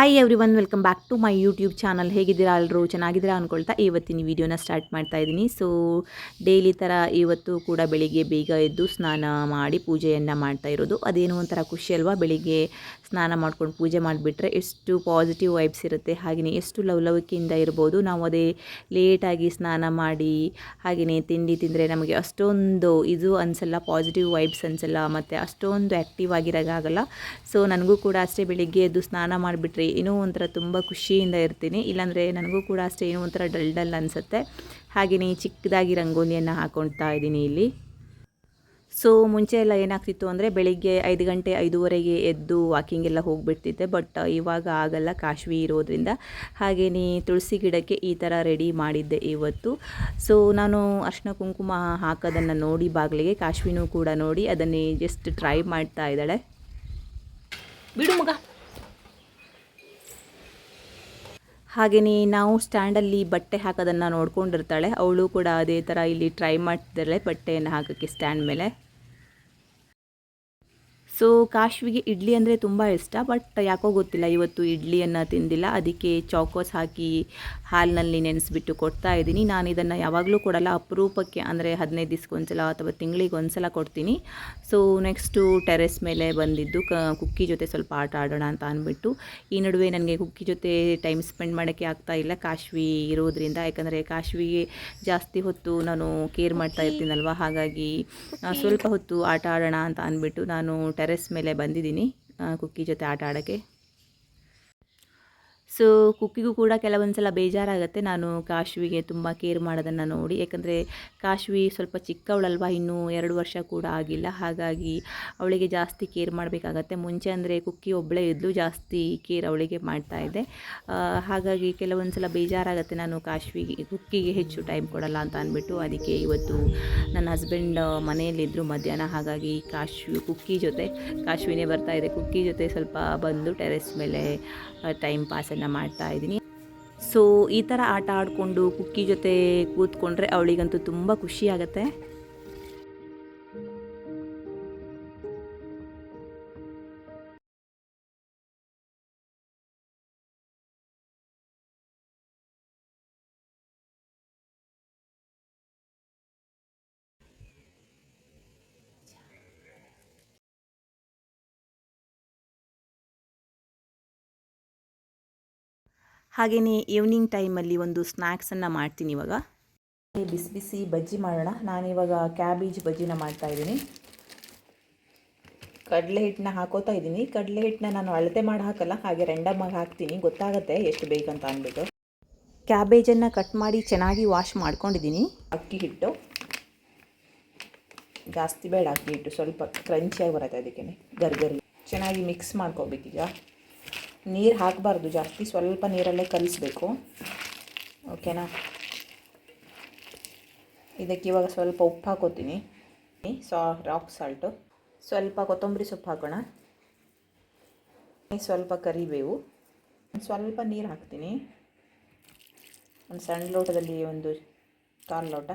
Hi everyone welcome back to my YouTube channel ಹೇಗಿದ್ದೀರಾ ಎಲ್ಲರೂ ಚೆನ್ನಾಗಿದ್ದೀರಾ ಅಂದ್ಕೊಳ್ತಾ ಇವತ್ತಿನ ವಿಡಿಯೋನ ಸ್ಟಾರ್ಟ್ ಮಾಡ್ತಾ ಇದ್ದೀನಿ. ಸೊ ಡೈಲಿ ಥರ ಇವತ್ತು ಕೂಡ ಬೆಳಿಗ್ಗೆ ಬೇಗ ಎದ್ದು ಸ್ನಾನ ಮಾಡಿ ಪೂಜೆಯನ್ನು ಮಾಡ್ತಾ ಇರೋದು. ಅದೇನೋ ಒಂಥರ ಖುಷಿ ಅಲ್ವಾ? ಬೆಳಿಗ್ಗೆ ಸ್ನಾನ ಮಾಡ್ಕೊಂಡು ಪೂಜೆ ಮಾಡಿಬಿಟ್ರೆ ಎಷ್ಟು ಪಾಸಿಟಿವ್ ವೈಬ್ಸ್ ಇರುತ್ತೆ. ಹಾಗೆಯೇ ಎಷ್ಟು ಲವಲವಿಕೆಯಿಂದ ಇರ್ಬೋದು. ನಾವು ಅದೇ ಲೇಟಾಗಿ ಸ್ನಾನ ಮಾಡಿ ಹಾಗೆಯೇ ತಿಂಡಿ ತಿಂದರೆ ನಮಗೆ ಅಷ್ಟೊಂದು ಇದು ಅನಿಸಲ್ಲ ಪಾಸಿಟಿವ್ ವೈಬ್ಸ್ ಅನಿಸಲ್ಲ, ಮತ್ತು ಅಷ್ಟೊಂದು ಆ್ಯಕ್ಟಿವ್ ಆಗಿರೋಕ್ಕಾಗಲ್ಲ. ಸೊ ನನಗೂ ಕೂಡ ಅಷ್ಟೇ ಬೆಳಿಗ್ಗೆ ಎದ್ದು ಸ್ನಾನ ಮಾಡಿಬಿಟ್ರೆ ಏನೋ ಒಂಥರ ತುಂಬ ಖುಷಿಯಿಂದ ಇರ್ತೀನಿ. ಇಲ್ಲಾಂದರೆ ನನಗೂ ಕೂಡ ಅಷ್ಟೇ ಏನೋ ಒಂಥರ ಡಲ್ ಡಲ್ ಅನಿಸುತ್ತೆ. ಹಾಗೆಯೇ ಚಿಕ್ಕದಾಗಿ ರಂಗೋಲಿಯನ್ನು ಹಾಕೊಳ್ತಾ ಇದ್ದೀನಿ ಇಲ್ಲಿ. ಸೊ ಮುಂಚೆ ಎಲ್ಲ ಏನಾಗ್ತಿತ್ತು ಅಂದರೆ ಬೆಳಿಗ್ಗೆ ಐದು ಗಂಟೆ ಐದೂವರೆಗೆ ಎದ್ದು ವಾಕಿಂಗ್ ಎಲ್ಲ ಹೋಗಿಬಿಡ್ತಿದ್ದೆ. ಬಟ್ ಇವಾಗ ಆಗಲ್ಲ ಕಾಶ್ವಿ ಇರೋದ್ರಿಂದ. ಹಾಗೆಯೇ ತುಳಸಿ ಗಿಡಕ್ಕೆ ಈ ಥರ ರೆಡಿ ಮಾಡಿದ್ದೆ ಇವತ್ತು. ಸೊ ನಾನು ಅರ್ಶಿನ ಕುಂಕುಮ ಹಾಕೋದನ್ನು ನೋಡಿ ಬಾಗಿಲಿಗೆ ಕಾಶ್ವಿನೂ ಕೂಡ ನೋಡಿ ಅದನ್ನೇ ಜಸ್ಟ್ ಟ್ರೈ ಮಾಡ್ತಾ ಇದ್ದಾಳೆ. ಬಿಡು ಮಗ. ಹಾಗೆಯೇ ನಾವು ಸ್ಟ್ಯಾಂಡಲ್ಲಿ ಬಟ್ಟೆ ಹಾಕೋದನ್ನು ನೋಡ್ಕೊಂಡಿರ್ತಾಳೆ. ಅವಳು ಕೂಡ ಅದೇ ಥರ ಇಲ್ಲಿ ಟ್ರೈ ಮಾಡ್ತಿದ್ದಾಳೆ ಬಟ್ಟೆಯನ್ನು ಹಾಕೋಕ್ಕೆ ಸ್ಟ್ಯಾಂಡ್ ಮೇಲೆ. ಸೊ ಕಾಶ್ವಿಗೆ ಇಡ್ಲಿ ಅಂದರೆ ತುಂಬ ಇಷ್ಟ ಬಟ್ ಯಾಕೋ ಗೊತ್ತಿಲ್ಲ. ಇವತ್ತು ಇಡ್ಲಿಯನ್ನು ತಿಂದಿಲ್ಲ. ಅದಕ್ಕೆ ಚಾಕೋಸ್ ಹಾಕಿ ಹಾಲಿನಲ್ಲಿ ನೆನೆಸ್ಬಿಟ್ಟು ಕೊಡ್ತಾ ಇದ್ದೀನಿ. ನಾನು ಇದನ್ನು ಯಾವಾಗಲೂ ಕೊಡಲ್ಲ. ಅಪರೂಪಕ್ಕೆ ಅಂದರೆ ಹದಿನೈದು ದಿವ್ಸಕ್ಕೊಂದ್ಸಲ ಅಥವಾ ತಿಂಗಳಿಗೆ ಒಂದ್ಸಲ ಕೊಡ್ತೀನಿ. ಸೊ ನೆಕ್ಸ್ಟು ಟೆರೆಸ್ ಮೇಲೆ ಬಂದಿದ್ದು ಕ ಕುಕ್ಕಿ ಜೊತೆ ಸ್ವಲ್ಪ ಆಟ ಆಡೋಣ ಅಂತ ಅಂದ್ಬಿಟ್ಟು. ಈ ನಡುವೆ ನನಗೆ ಕುಕ್ಕಿ ಜೊತೆ ಟೈಮ್ ಸ್ಪೆಂಡ್ ಮಾಡೋಕ್ಕೆ ಆಗ್ತಾ ಇಲ್ಲ ಕಾಶ್ವಿ ಇರೋದ್ರಿಂದ. ಯಾಕಂದರೆ ಕಾಶ್ವಿಗೆ ಜಾಸ್ತಿ ಹೊತ್ತು ನಾನು ಕೇರ್ ಮಾಡ್ತಾ ಇರ್ತೀನಲ್ವ? ಹಾಗಾಗಿ ಸ್ವಲ್ಪ ಹೊತ್ತು ಆಟ ಆಡೋಣ ಅಂತ ಅಂದ್ಬಿಟ್ಟು ನಾನು ಟೆರೆಸ್ ಮೇಲೆ ಬಂದಿದ್ದೀನಿ ಕುಕ್ಕಿ ಜೊತೆ ಆಟ ಆಡೋಕ್ಕೆ. ಸೊ ಕುಕ್ಕಿಗೂ ಕೂಡ ಕೆಲವೊಂದು ಸಲ ಬೇಜಾರಾಗುತ್ತೆ. ನಾನು ಕಾಶ್ವಿಗೆ ತುಂಬ ಕೇರ್ ಮಾಡೋದನ್ನು ನೋಡಿ. ಯಾಕಂದರೆ ಕಾಶ್ವಿ ಸ್ವಲ್ಪ ಚಿಕ್ಕವಳಲ್ವ, ಇನ್ನೂ ಎರಡು ವರ್ಷ ಕೂಡ ಆಗಿಲ್ಲ. ಹಾಗಾಗಿ ಅವಳಿಗೆ ಜಾಸ್ತಿ ಕೇರ್ ಮಾಡಬೇಕಾಗತ್ತೆ. ಮುಂಚೆ ಅಂದರೆ ಕುಕ್ಕಿ ಒಬ್ಬಳೇ ಇದ್ಲು, ಜಾಸ್ತಿ ಕೇರ್ ಅವಳಿಗೆ ಮಾಡ್ತಾ ಇದ್ದೆ. ಹಾಗಾಗಿ ಕೆಲವೊಂದು ಸಲ ಬೇಜಾರಾಗುತ್ತೆ ನಾನು ಕಾಶ್ವಿಗೆ ಕುಕ್ಕಿಗೆ ಹೆಚ್ಚು ಟೈಮ್ ಕೊಡಲ್ಲ ಅಂತ ಅಂದ್ಬಿಟ್ಟು. ಅದಕ್ಕೆ ಇವತ್ತು ನನ್ನ ಹಸ್ಬೆಂಡ್ ಮನೆಯಲ್ಲಿದ್ದರು ಮಧ್ಯಾಹ್ನ. ಹಾಗಾಗಿ ಕಾಶ್ವಿ ಕುಕ್ಕಿ ಜೊತೆ, ಕಾಶ್ವಿನೇ ಬರ್ತಾ ಇದೆ. ಕುಕ್ಕಿ ಜೊತೆ ಸ್ವಲ್ಪ ಬಂದು ಟೆರೆಸ್ ಮೇಲೆ ಟೈಮ್ ಪಾಸನ್ನು ಮಾಡ್ತಾ ಇದ್ದೀನಿ. ಸೊ ಈ ಥರ ಆಟ ಆಡಿಕೊಂಡು ಕುಕ್ಕಿ ಜೊತೆ ಕೂತ್ಕೊಂಡ್ರೆ ಅವಳಿಗಂತೂ ತುಂಬ ಖುಷಿ ಆಗುತ್ತೆ. ಹಾಗೆಯೇ ಈವ್ನಿಂಗ್ ಟೈಮಲ್ಲಿ ಒಂದು ಸ್ನ್ಯಾಕ್ಸನ್ನು ಮಾಡ್ತೀನಿ ಇವಾಗ. ಬಿಸಿ ಬಿಸಿ ಬಜ್ಜಿ ಮಾಡೋಣ. ನಾನಿವಾಗ ಕ್ಯಾಬೇಜ್ ಬಜ್ಜಿನ ಮಾಡ್ತಾ ಇದ್ದೀನಿ. ಕಡಲೆ ಹಿಟ್ಟನ್ನ ಹಾಕೋತಾ ಇದ್ದೀನಿ. ಕಡಲೆ ಹಿಟ್ಟನ್ನ ನಾನು ಅಳತೆ ಮಾಡಿ ಹಾಕಲ್ಲ ಹಾಗೆ ರೆಂಡಮಾಗಿ ಹಾಕ್ತೀನಿ. ಗೊತ್ತಾಗುತ್ತೆ ಎಷ್ಟು ಬೇಕಂತ ಅಂದ್ಬಿಟ್ಟು. ಕ್ಯಾಬೇಜನ್ನು ಕಟ್ ಮಾಡಿ ಚೆನ್ನಾಗಿ ವಾಶ್ ಮಾಡ್ಕೊಂಡಿದ್ದೀನಿ. ಅಕ್ಕಿ ಹಿಟ್ಟು. ಜಾಸ್ತಿ ಬೇಡ ಅಕ್ಕಿ ಹಿಟ್ಟು ಸ್ವಲ್ಪ ಕ್ರಂಚಿಯಾಗಿ ಬರುತ್ತೆ ಅದಕ್ಕೆ ಗರ್ಗರಿ. ಚೆನ್ನಾಗಿ ಮಿಕ್ಸ್ ಮಾಡ್ಕೋಬೇಕೀಗ. ನೀರು ಹಾಕಬಾರ್ದು ಜಾಸ್ತಿ, ಸ್ವಲ್ಪ ನೀರಲ್ಲೇ ಕಲಿಸ್ಬೇಕು. ಓಕೆನಾ ಇದಕ್ಕೆ ಇವಾಗ ಸ್ವಲ್ಪ ಉಪ್ಪು ಹಾಕೋತೀನಿ. ಸಾ ರಾಕ್ ಸಾಲ್ಟು ಸ್ವಲ್ಪ ಕೊತ್ತಂಬರಿ ಸೊಪ್ಪು ಹಾಕೋಣ. ಸ್ವಲ್ಪ ಕರಿಬೇವು. ಸ್ವಲ್ಪ ನೀರು ಹಾಕ್ತೀನಿ. ಒಂದು ಸಣ್ಣ ಲೋಟದಲ್ಲಿ ಒಂದು ಕಾಲು ಲೋಟ.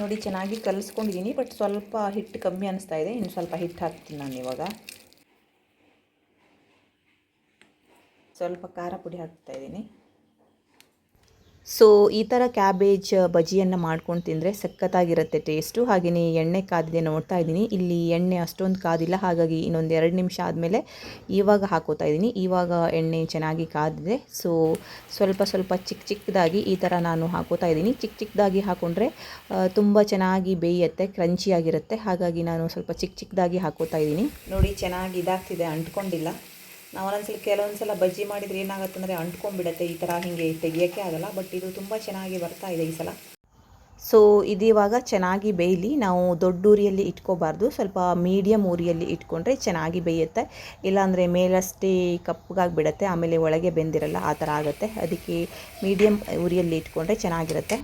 ನೋಡಿ, ಚೆನ್ನಾಗಿ ಕಲಿಸ್ಕೊಂಡಿದ್ದೀನಿ ಬಟ್ ಸ್ವಲ್ಪ ಹಿಟ್ಟು ಕಮ್ಮಿ ಅನಿಸ್ತಾ ಇದೆ. ಇನ್ನು ಸ್ವಲ್ಪ ಹಿಟ್ಟು ಹಾಕ್ತೀನಿ ನಾನು ಇವಾಗ. ಸ್ವಲ್ಪ ಖಾರ ಪುಡಿ ಹಾಕ್ತಾ ಇದ್ದೀನಿ. ಸೊ ಈ ಥರ ಕ್ಯಾಬೇಜ್ ಬಜ್ಜಿಯನ್ನು ಮಾಡ್ಕೊಂಡು ತಿಂದರೆ ಸಖತ್ತಾಗಿರುತ್ತೆ ಟೇಸ್ಟು ಹಾಗೆಯೇ ಎಣ್ಣೆ ಕಾದಿದೆ ನೋಡ್ತಾ ಇದ್ದೀನಿ. ಇಲ್ಲಿ ಎಣ್ಣೆ ಅಷ್ಟೊಂದು ಕಾದಿಲ್ಲ. ಹಾಗಾಗಿ ಇನ್ನೊಂದು ಎರಡು ನಿಮಿಷ ಆದಮೇಲೆ ಇವಾಗ ಹಾಕೋತಾ ಇದ್ದೀನಿ. ಇವಾಗ ಎಣ್ಣೆ ಚೆನ್ನಾಗಿ ಕಾದಿದೆ. ಸೊ ಸ್ವಲ್ಪ ಸ್ವಲ್ಪ ಚಿಕ್ಕ ಚಿಕ್ಕದಾಗಿ ಈ ಥರ ನಾನು ಹಾಕೋತಾ ಇದ್ದೀನಿ. ಚಿಕ್ಕ ಚಿಕ್ಕದಾಗಿ ಹಾಕೊಂಡ್ರೆ ತುಂಬ ಚೆನ್ನಾಗಿ ಬೇಯುತ್ತೆ ಕ್ರಂಚಿಯಾಗಿರುತ್ತೆ ಹಾಗಾಗಿ ನಾನು ಸ್ವಲ್ಪ ಚಿಕ್ಕ ಚಿಕ್ಕದಾಗಿ ಹಾಕೋತಾ ಇದ್ದೀನಿ. ನೋಡಿ ಚೆನ್ನಾಗಿ ಇದಾಗ್ತಿದೆ. ಅಂಟ್ಕೊಂಡಿಲ್ಲ. ನಾವು ಒಂದೊಂದ್ಸಲ ಕೆಲವೊಂದು ಸಲ ಬಜ್ಜಿ ಮಾಡಿದರೆ ಏನಾಗುತ್ತೆ ಅಂದರೆ ಅಂಟ್ಕೊಂಡ್ಬಿಡತ್ತೆ, ಈ ಥರ ಹೀಗೆ ತೆಗಿಯೋಕ್ಕೆ ಆಗಲ್ಲ ಬಟ್ ಇದು ತುಂಬ ಚೆನ್ನಾಗಿ ಬರ್ತಾ ಇದೆ ಈ ಸಲ. ಸೊ ಇದಿವಾಗ ಚೆನ್ನಾಗಿ ಬೇಯಲಿ, ನಾವು ದೊಡ್ಡ ಉರಿಯಲ್ಲಿ ಇಟ್ಕೋಬಾರ್ದು, ಸ್ವಲ್ಪ ಮೀಡಿಯಮ್ ಉರಿಯಲ್ಲಿ ಇಟ್ಕೊಂಡ್ರೆ ಚೆನ್ನಾಗಿ ಬೇಯುತ್ತೆ. ಇಲ್ಲಾಂದರೆ ಮೇಲಷ್ಟೇ ಕಪ್ಪಗಾಗಿ ಬಿಡುತ್ತೆ ಆಮೇಲೆ ಒಳಗೆ ಬೆಂದಿರಲ್ಲ, ಆ ಥರ ಆಗುತ್ತೆ. ಅದಕ್ಕೆ ಮೀಡಿಯಮ್ ಉರಿಯಲ್ಲಿ ಇಟ್ಕೊಂಡ್ರೆ ಚೆನ್ನಾಗಿರುತ್ತೆ.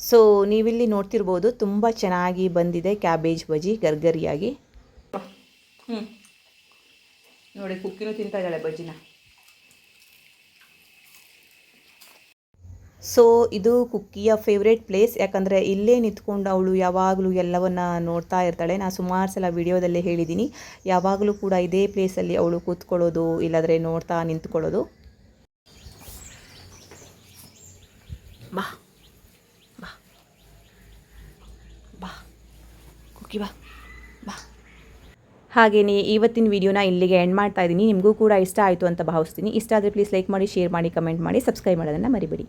ಸೊ ನೀವಿಲ್ಲಿ ನೋಡ್ತಿರ್ಬೋದು, ತುಂಬ ಚೆನ್ನಾಗಿ ಬಂದಿದೆ ಕ್ಯಾಬೇಜ್ ಬಜ್ಜಿ ಗರ್ಗರಿಯಾಗಿ. ಹ್ಞೂ ನೋಡಿ ಕುಕ್ಕಿನೂ ತಿಂತಾ ಇದ್ದಾಳೆ ಬಜ್ಜಿನ. ಸೊ ಇದು ಕುಕ್ಕಿಯ ಫೇವ್ರೇಟ್ ಪ್ಲೇಸ್ ಯಾಕಂದರೆ ಇಲ್ಲೇ ನಿಂತ್ಕೊಂಡು ಅವಳು ಯಾವಾಗಲೂ ಎಲ್ಲವನ್ನ ನೋಡ್ತಾ ಇರ್ತಾಳೆ. ನಾನು ಸುಮಾರು ಸಲ ವಿಡಿಯೋದಲ್ಲೇ ಹೇಳಿದ್ದೀನಿ. ಯಾವಾಗಲೂ ಕೂಡ ಇದೇ ಪ್ಲೇಸಲ್ಲಿ ಅವಳು ಕೂತ್ಕೊಳ್ಳೋದು ಇಲ್ಲಾದರೆ ನೋಡ್ತಾ ನಿಂತ್ಕೊಳ್ಳೋದು. ಬಾ ಬಾ ಬಾ. ಕುಕ್ಕಿ ಬಾ ಬಾ. ಹಾಗೆಯೇ ಇವತ್ತಿನ ವಿಡಿಯೋನ ಇಲ್ಲಿಗೆ ಎಂಡ್ ಮಾಡ್ತಾ ಇದ್ದೀನಿ. ನಿಮಗೂ ಕೂಡ ಇಷ್ಟ ಆಯಿತು ಅಂತ ಭಾವಿಸ್ತೀನಿ. ಇಷ್ಟ ಆದರೆ ಪ್ಲೀಸ್ ಲೈಕ್ ಮಾಡಿ ಶೇರ್ ಮಾಡಿ ಕಮೆಂಟ್ ಮಾಡಿ ಸಬ್ಸ್ಕ್ರೈಬ್ ಮಾಡೋದನ್ನು ಮರಿಬೇಡಿ.